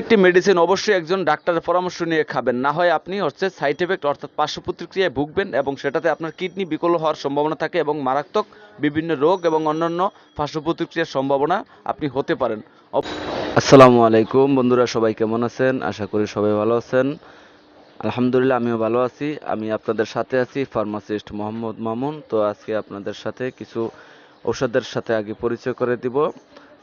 প্রত্যেকটি মেডিসিন অবশ্যই একজন ডাক্তারের পরামর্শ নিয়ে খাবেন। না হয় আপনি হচ্ছে সাইড এফেক্ট অর্থাৎ পার্শ্ব প্রতিক্রিয়ায় ভুগবেন এবং সেটাতে আপনার কিডনি বিকল হওয়ার সম্ভাবনা থাকে এবং মারাত্মক বিভিন্ন রোগ এবং অন্যান্য পার্শ্ব প্রতিক্রিয়ার সম্ভাবনা আপনি হতে পারেন। আসসালামু আলাইকুম, বন্ধুরা সবাই কেমন আছেন? আশা করি সবাই ভালো আছেন। আলহামদুলিল্লাহ, আমিও ভালো আছি। আমি আপনাদের সাথে আছি ফার্মাসিস্ট মোহাম্মদ মামুন। তো আজকে আপনাদের সাথে কিছু ঔষধের সাথে আগে পরিচয় করে দিব।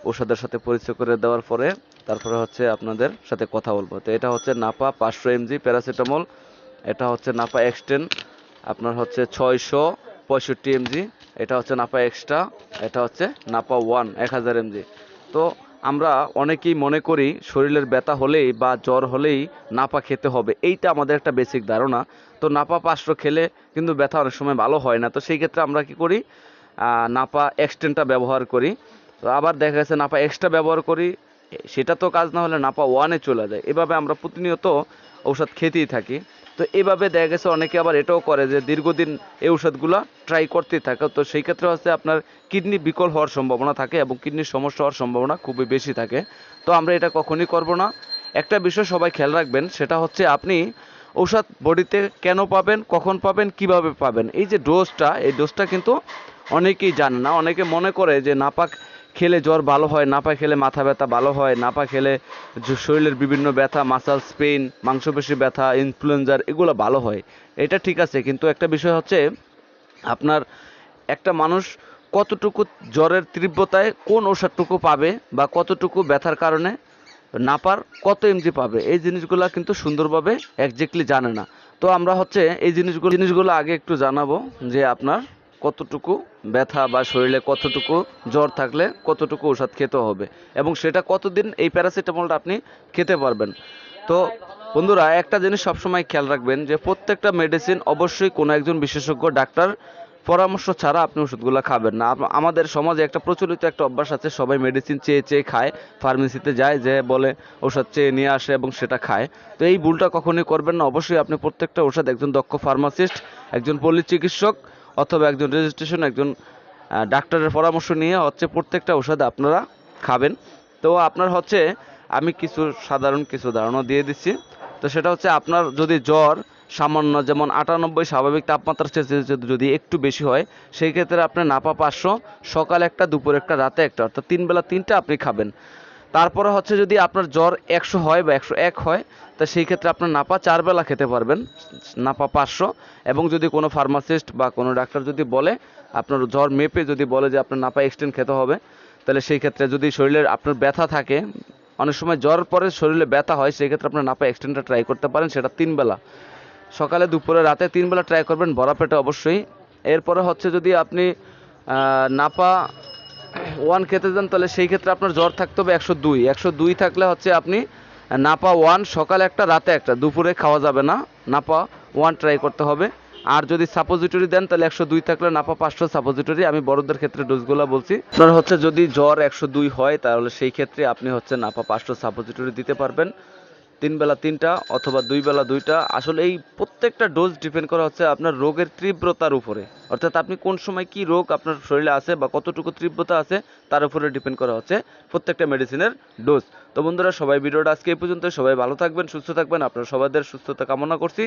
ঔষধের সাথে পরিচয় করে দেওয়ার পরে তারপরে হচ্ছে আপনাদের সাথে কথা বলব। তো এটা হচ্ছে নাপা পাঁচশো এমজি প্যারাসিটামল, এটা হচ্ছে নাপা এক্সটেন আপনার হচ্ছে ছয়শো পঁয়ষট্টি এমজি, এটা হচ্ছে নাপা এক্সট্রা, এটা হচ্ছে নাপা ওয়ান, এক হাজার এমজি। তো আমরা অনেকেই মনে করি শরীরের ব্যথা হলেই বা জ্বর হলেই নাপা খেতে হবে, এইটা আমাদের একটা বেসিক ধারণা। তো নাপা পাঁচশো খেলে কিন্তু ব্যথা অনেক সময় ভালো হয় না, তো সেই ক্ষেত্রে আমরা কি করি? নাপা এক্সটেনটা ব্যবহার করি। তো আবার দেখা গেছে নাপা এক্সট্রা ব্যবহার করি সেটা তো কাজ না হলে নাপা ওয়ানে চলে যায়। এভাবে আমরা প্রতিনিয়ত ঔষধ খেতেই থাকি। তো এভাবে দেখা গেছে অনেকে আবার এটাও করে যে দীর্ঘদিন এই ঔষধগুলো ট্রাই করতেই থাকে। তো সেই ক্ষেত্রে হচ্ছে আপনার কিডনি বিকল হওয়ার সম্ভাবনা থাকে এবং কিডনির সমস্যা হওয়ার সম্ভাবনা খুবই বেশি থাকে। তো আমরা এটা কখনই করব না। একটা বিষয় সবাই খেয়াল রাখবেন, সেটা হচ্ছে আপনি ঔষধ বডিতে কেন পাবেন, কখন পাবেন, কীভাবে পাবেন? এই যে ডোজটা এই ডোজটা কিন্তু অনেকেই জানে না। অনেকে মনে করে যে নাপাক খেলে জ্বর ভালো হয়, না নাপা খেলে মাথা ব্যথা ভালো হয়, না নাপা খেলে শরীরের বিভিন্ন ব্যথা মাসাল স্পেন মাংসপেশি ব্যথা ইনফ্লুয়েঞ্জার এগুলো ভালো হয়। এটা ঠিক আছে, কিন্তু একটা বিষয় হচ্ছে আপনার একটা মানুষ কতটুকু জ্বরের তীব্রতায় কোন ওষুধটুকু পাবে বা কতটুকু ব্যথার কারণে নাপার কত এমজি পাবে, এই জিনিসগুলো কিন্তু সুন্দরভাবে একজ্যাক্টলি জানে না। তো আমরা হচ্ছে এই জিনিসগুলো জিনিসগুলো আগে একটু জানাব যে আপনার কতটুকু ব্যথা বা শরীরে কতটুকু জ্বর থাকলে কতটুকু ওষুধ খেতে হবে? এবং সেটা কতদিন এই প্যারাসিটামলটা আপনি খেতে পারবেন? তো বন্ধুরা, একটা জিনিস সবসময় খেয়াল রাখবেন যে প্রত্যেকটা মেডিসিন অবশ্যই কোনো একজন বিশেষজ্ঞ, ডাক্তার পরামর্শ ছাড়া আপনি ওষুধগুলো খাবেন না। আমাদের সমাজে একটা প্রচলিত একটা অভ্যাস আছে, সবাই মেডিসিন চেয়ে চেয়ে খায় ফার্মেসিতে যায়, যে বলে ওষুধ চেয়ে নিয়ে আসে এবং সেটা খায়। তো এই ভুলটা কখনোই করবেন না। অবশ্যই আপনি প্রত্যেকটা ওষুধ একজন দক্ষ ফার্মাসিস্ট একজন পল্লী চিকিৎসক অথবা একজন রেজিস্ট্রেশন একজন ডাক্তারের পরামর্শ নিয়ে হচ্ছে প্রত্যেকটা ওষুধ আপনারা খাবেন। তো আপনার হচ্ছে, আমি কিছু সাধারণ কিছু ধারণা দিয়ে দিচ্ছি। তো সেটা হচ্ছে আপনার যদি জ্বর সামান্য যেমন আটানব্বই স্বাভাবিক তাপমাত্রা চেয়ে যদি একটু বেশি হয়, সেই ক্ষেত্রে আপনি নাপা পাঁচশো, সকালে একটা, দুপুর একটা, রাতে একটা, অর্থাৎ তিন বেলা তিনটা আপনি খাবেন। তারপরে হচ্ছে যদি আপনার জ্বর একশো হয় বা একশো এক হয়, তা সেই ক্ষেত্রে আপনার নাপা চার বেলা খেতে পারবেন, নাপা পাঁচশো। এবং যদি কোনো ফার্মাসিস্ট বা কোনো ডাক্তার যদি বলে, আপনার জ্বর মেপে যদি বলে যে আপনার নাপা এক্সটেন্ড খেতে হবে, তাহলে সেই ক্ষেত্রে যদি শরীরের আপনার ব্যথা থাকে, অনেক সময় জ্বর পরে শরীরে ব্যথা হয়, সেই ক্ষেত্রে আপনার নাপা এক্সটেন্ডটা ট্রাই করতে পারেন, সেটা তিন বেলা। সকালে, দুপুরে, রাতে তিন বেলা ট্রাই করবেন ভরা পেটে অবশ্যই। এরপরে হচ্ছে যদি আপনি নাপা ওয়ান খেতে যান, তাহলে সেই ক্ষেত্রে আপনার জ্বর থাকতে হবে একশো দুই। একশো দুই থাকলে হচ্ছে আপনি নাপা ওয়ান, সকালে একটা, রাতে একটা। দুপুরে খাওয়া যাবে না। নাপা ওয়ান ট্রাই করতে হবে। আর যদি সাপোজিটরি দেন, তাহলে একশো দুই থাকলে নাপা পাঁচশো সাপোজিটরি আমি বড়দের ক্ষেত্রে ডোজগুলো বলছি। আপনার হচ্ছে যদি জ্বর একশো দুই হয়, তাহলে সেই ক্ষেত্রে আপনি হচ্ছে নাপা পাঁচশো সাপোজিটরি দিতে পারবেন। তিন বেলা তিনটা অথবা দুই বেলা দুইটা। আসলে এই প্রত্যেকটা ডোজ ডিপেন্ড করা হচ্ছে আপনার রোগের তীব্রতার উপরে। অর্থাৎ আপনি কোন সময় কি রোগ আপনার শরীরে আছে বা কতটুকু তীব্রতা আছে তার উপরে ডিপেন্ড করা হচ্ছে প্রত্যেকটা মেডিসিনের ডোজ তো বন্ধুরা, সবাই ভিডিওটা আজকে এই পর্যন্ত সবাই ভালো থাকবেন, সুস্থ থাকবেন। আপনার সবাইদের সুস্থতা কামনা করছি।